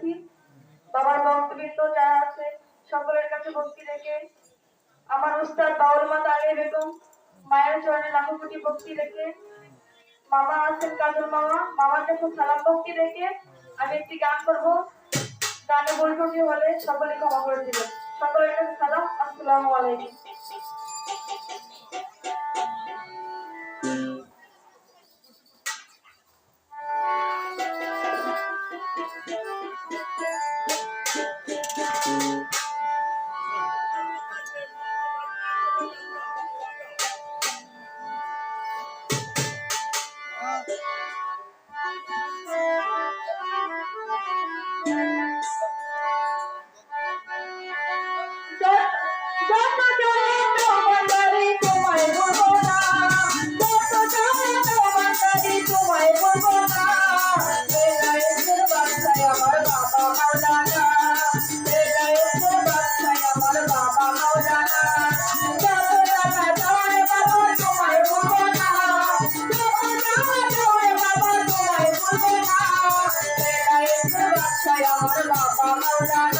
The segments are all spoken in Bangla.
রাখি বাবার বক্তব্য যারা আছে, সকলের কাছে ভক্তি রেখে। আমার উস্তাদ বাউল মা তালে বেগম, মায়ের চরণে লাখো কোটি ভক্তি রেখে। মামা আছেন কাজল মামা, মামার কাছে সালাম ভক্তি রেখে আমি একটি গান করব। গানে বৈঠকে হলে সকলে ক্ষমা করে দিল সকলের কাছে সালাম, আসসালামু আলাইকুম। Don't, don't la la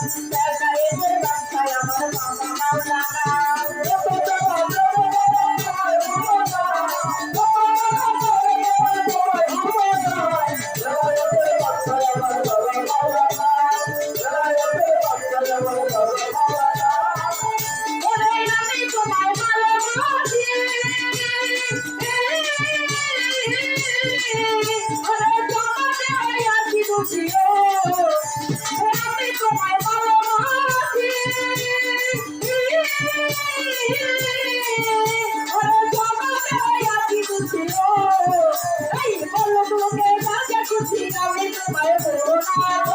আমার বাবা মাও এই বলল তোমাকে কাজে খুশি? কাউকে তোমায় বলো না।